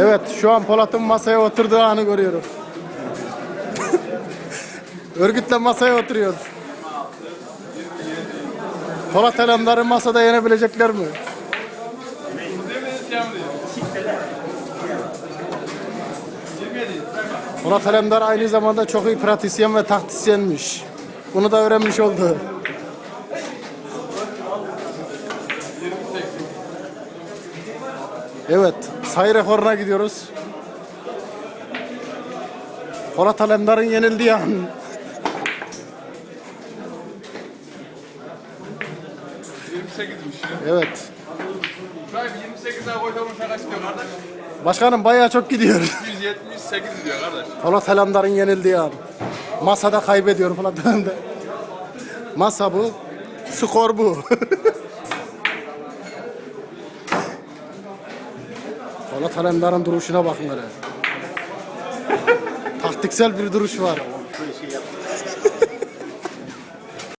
Evet şu an Polat'ın masaya oturduğu anı görüyorum. Örgütle masaya oturuyor. Polat Alemdar'ı masada yenebilecekler mi? Polat Alemdar aynı zamanda çok iyi pratisyen ve taktisyenmiş. Bunu da öğrenmiş oldu. Evet, sayı rekoruna gidiyoruz. Polat Alemdar'ın yenildiği an. Evet. Bir 28 daha koyduğumuz kaç diyor kardeş? Başkanım bayağı çok gidiyor. 178 diyor kardeş. Polat Alemdar'ın yenildiği an. Masada kaybediyor Polat Alemdar. Masa bu. Skor bu. Polat Alemdar'ın duruşuna bakın hele. Taktiksel bir duruş var.